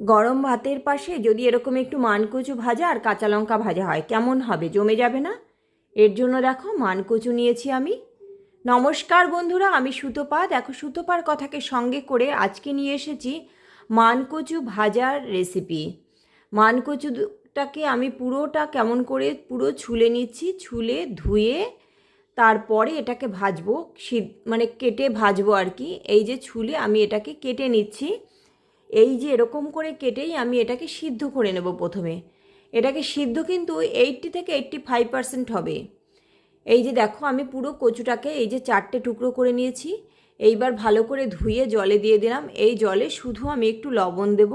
গরম ভাতের পাশে যদি এরকম একটু মানকচু ভাজা আর কাঁচা লঙ্কা ভাজা হয়, কেমন হবে? জমে যাবে না? এর জন্য দেখো মানকচু নিয়েছি আমি। নমস্কার বন্ধুরা, আমি সুতোপা দেখো সুতপার কথাকে সঙ্গে করে আজকে নিয়ে এসেছি মানকচু ভাজার রেসিপি মানকচুটাকে আমি পুরোটা কেমন করে পুরো ছুলে নিচ্ছি, ছুলে ধুয়ে তারপরে এটাকে ভাজবো মানে কেটে ভাজবো আর কি। এই যে ছুলে আমি এটাকে কেটে নিচ্ছি। এই যে এরকম করে কেটেই আমি এটাকে সিদ্ধ করে নেব প্রথমে। এটাকে সিদ্ধ কিন্তু এইটটি থেকে এইটটি ফাইভ পার্সেন্ট হবে। এই যে দেখো, আমি পুরো কচুটাকে এই যে চারটে টুকরো করে নিয়েছি। এইবার ভালো করে ধুয়ে জলে দিয়ে দিলাম। এই জলে শুধু আমি একটু লবণ দেব।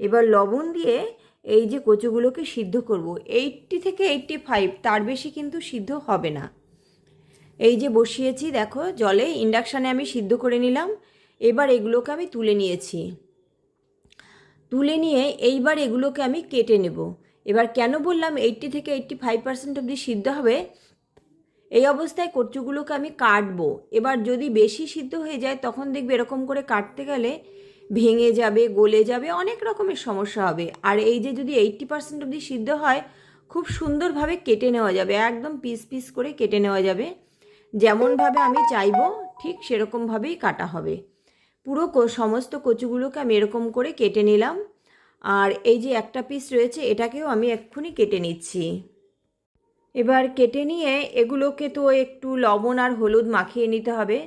এবার লবণ দিয়ে এই যে কচুগুলোকে সিদ্ধ করব। এইটটি থেকে এইটটি ফাইভ, তার বেশি কিন্তু সিদ্ধ হবে না। এই যে বসিয়েছি, দেখো, জলে ইন্ডাকশানে আমি সিদ্ধ করে নিলাম। এবার এগুলোকে আমি তুলে নিয়েছি। তুলে নিয়ে এইবার এগুলোকে আমি কেটে নেব। এবার কেন বললাম এইট্টি থেকে এইট্টি ফাইভ পার্সেন্ট অবধি সিদ্ধ হবে? এই অবস্থায় কচুগুলোকে আমি কাটবো। এবার যদি বেশি সিদ্ধ হয়ে যায়, তখন দেখবে এরকম করে কাটতে গেলে ভেঙে যাবে, গলে যাবে, অনেক রকমের সমস্যা হবে। আর এই যে যদি এইট্টি পার্সেন্ট অবধি সিদ্ধ হয়, খুব সুন্দরভাবে কেটে নেওয়া যাবে, একদম পিস পিস করে কেটে নেওয়া যাবে। যেমনভাবে আমি চাইব, ঠিক সেরকমভাবেই কাটা হবে। পুরো সমস্ত কচুগুলোকে আমি এরকম করে কেটে নিলাম। আর এই যে একটা পিস রয়েছে, এটাকেও আমি এক্ষুনি কেটে নিচ্ছি। এবার কেটে নিয়ে এগুলোকে তো একটু লবণ আর হলুদ মাখিয়ে নিতে হবে।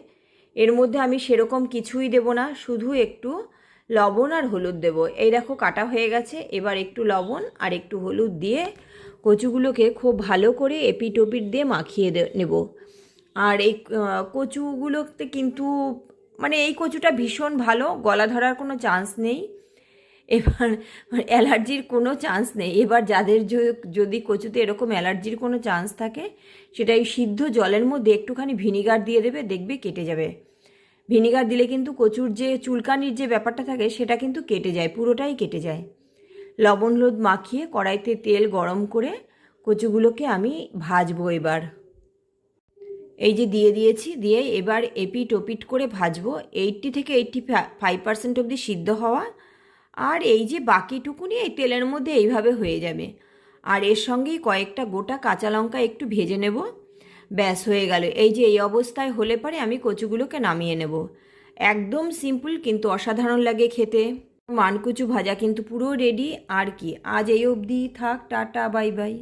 এর মধ্যে আমি সেরকম কিছুই দেব না, শুধু একটু লবণ আর হলুদ দেব। এই দেখো কাটা হয়ে গেছে, এবার একটু লবণ আর একটু হলুদ দিয়ে কচুগুলোকে খুব ভালো করে এপিট ওপিট দিয়ে মাখিয়ে নেব। আর এই কচুগুলোতে কিন্তু মানে এই কচুটা ভীষণ ভালো, গলা ধরার কোনো চান্স নেই। এবার অ্যালার্জির কোনো চান্স নেই। এবার যাদের যদি কচুতে এরকম অ্যালার্জির কোনো চান্স থাকে, সেটা এই সিদ্ধ জলের মধ্যে একটুখানি ভিনিগার দিয়ে দেবে, দেখবে কেটে যাবে। ভিনিগার দিলে কিন্তু কচুর যে চুলকানির যে ব্যাপারটা থাকে, সেটা কিন্তু কেটে যায়, পুরোটাই কেটে যায়। লবণ হলুদ মাখিয়ে কড়াইতে তেল গরম করে কচুগুলোকে আমি ভাজবো এবার। এই যে দিয়ে দিয়েছি, দিয়ে এবার এপিট ওপিট করে ভাজবো। এইটটি থেকে এইটটি ফাইভ পার্সেন্ট অবধি সিদ্ধ হওয়া। আর এই যে বাকিটুকুনি এই তেলের মধ্যে এইভাবে হয়ে যাবে। আর এর সঙ্গেই কয়েকটা গোটা কাঁচা লঙ্কা একটু ভেজে নেব। ব্যাস, হয়ে গেল। এই যে এই অবস্থায় হলে পরে আমি কচুগুলোকে নামিয়ে নেব। একদম সিম্পল কিন্তু অসাধারণ লাগে খেতে। মানকুচু ভাজা কিন্তু পুরো রেডি। আর কি? আজ এই অবধি। থাক, টাটা, বাই বাই।